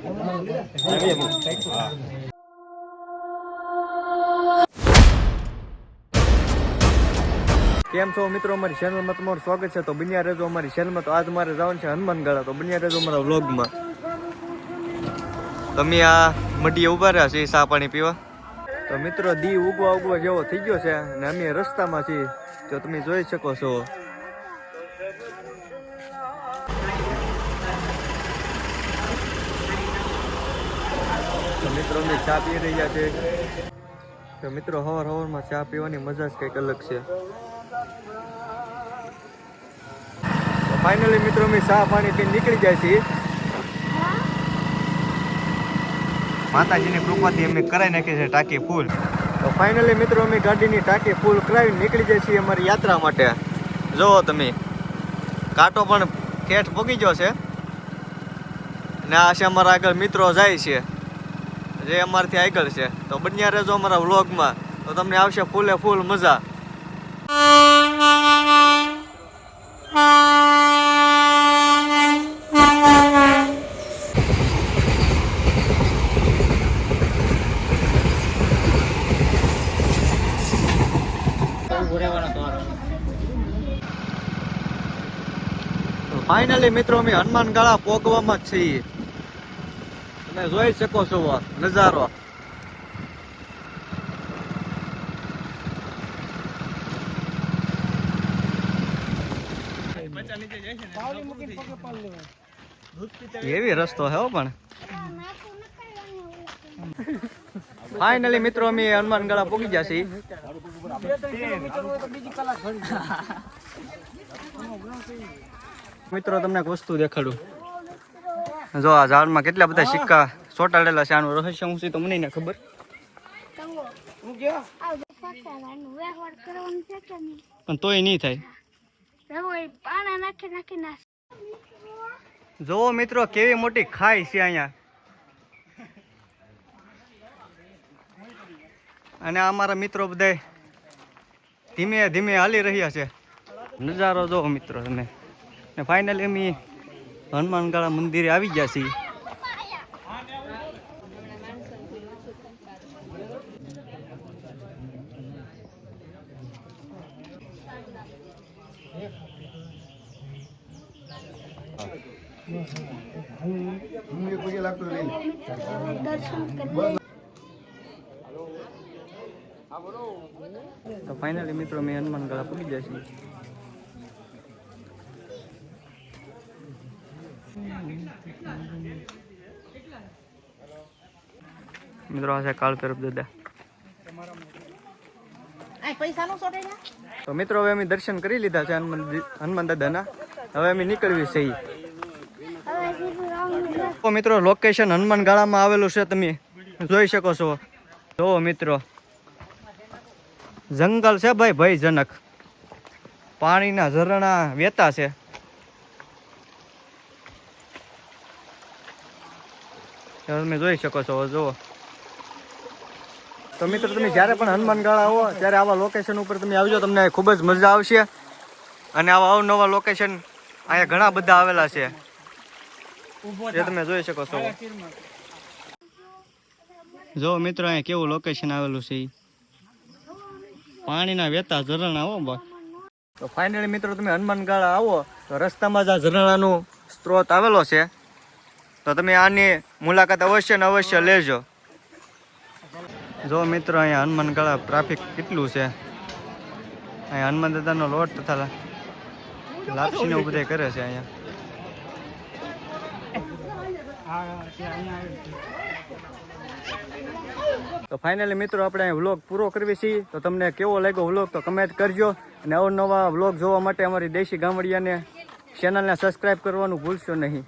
કેમ છો મિત્રો? અમારી ચેનલમાં તમારું સ્વાગત છે. તો બન્યા રહેજો અમારી ચેનલમાં તો આજ મારે જવાનું છે હનુમાનગઢ તો બન્યા રહેજો અમારા વ્લોગમાં તમે આ મઢીએ ઊભા રહ્યા છે સા પાણી પીવા? તો મિત્રો, દી ઉગવા ઉગવા જેવો થઈ ગયો છે અને અમે રસ્તામાં છીએ. તો તમે જોઈ શકો છો. તો મિત્રો અમે ચા પી રહ્યા છે. તો મિત્રો હવાર હવારમાં ચા પીવાની મજા જ કંઈક અલગ છે. ફાઇનલી મિત્રો અમે ચા પાણી પીને નીકળી જાય છીએ. માતાજીની કૃપાથી અમે કરાવી નાખી છે ટાંકી ફૂલ. તો ફાઇનલી મિત્રો અમે ગાડીની ટાંકી ફૂલ કરાવી નીકળી જાય છીએ અમારી યાત્રા માટે. જુઓ તમે કાંટો પણ ઠેઠ પોગી ગયો છે. ને આ છે અમારા આગળ મિત્રો જાય છે. જે અમારથી આગળ છે. તો બન્યા રહેજો અમારા વ્લોગમાં. તો તમને આવશે ફૂલે ફૂલ મજા. ફાઇનલી મિત્રો અમે હનુમાન ગાળા પોગવામાં જ છીએ. તમે જોઈ શકો છો નજારો. એવી રસ્તો હો પણ. ફાઇનલી મિત્રો, અમે હનુમાન ગાળા પોગી ગયા છીએ. મિત્રો, તમને એક વસ્તુ દેખાડું. જો આ ઝાડમાં કેટલા બધા સિક્કા ચોટાડેલા છે આનું રહસ્ય હું છે તો મને ખબર. વ્યવહાર કરવાનું છે કે નહીં? પણ તોય નહીં થાય. રમોઈ પાણા નાખી નાખી નાખ જોવો મિત્રો કેવી મોટી ખાઈ છે અહીંયા. અને અમારા મિત્રો બધા ધીમે ધીમે હાલી રહ્યા છે. નજારો જો મિત્રો તમે. ને ફાઇનલી અમે હનુમાનગાળા મંદિરે આવી ગયા છીએ. તો ફાઇનલી મિત્રો મેં હનુમાનગાળા પૂરી ગયા મિત્રો આ છે કાળ તરફ દાદા. તો મિત્રો હવે અમે દર્શન કરી લીધા છે હનુમાન દાદાના. હવે અમે નીકળવી છે ઈ. હવે સીધું રાઉન્ડ તો મિત્રો લોકેશન હનુમાન ગાળામાં આવેલું છે તમે જોઈ શકો છો. જો મિત્રો જંગલ છે ભાઈ ભયજનક. પાણીના ઝરણા વેતા છે. તમે જોઈ શકો છો, જુઓ. તો મિત્રો, તમે જ્યારે પણ હનુમાનગાળા આવો, ત્યારે આવા લોકેશન ઉપર તમે આવજો, તમને ખૂબ જ મજા આવશે. અને આવા અવનવા લોકેશન અહીંયા ઘણા બધા આવેલા છે. જે તમે જોઈ શકો છો. જો મિત્રો, અહીંયા કેવું લોકેશન આવેલું છે પાણીના વેતા ઝરણા હો તો ફાઇનલી મિત્રો, તમે હનુમાનગાળા આવો, તો રસ્તામાં જ આ ઝરણાનું સ્ત્રોત આવેલો છે. તો તમે આની મુલાકાત અવશ્ય ને અવશ્ય લેજો. જો મિત્રો, અહીંયા હનુમાનગાળા ટ્રાફિક કેટલું છે? અહીંયા હનુમાન દાદાનો લોટ તથા લાપસીને એવું બધે કરે છે અહીંયા. તો ફાઇનલી મિત્રો, આપણે અહીં વ્લોગ પૂરો કરવી છીએ. તો તમને કેવો લાગ્યો વ્લોગ તો કમેન્ટ કરજો. અને અવનવા વ્લોગ જોવા માટે અમારી દેશી ગામડિયાને ચેનલને સબસ્ક્રાઈબ કરવાનું ભૂલશો નહીં.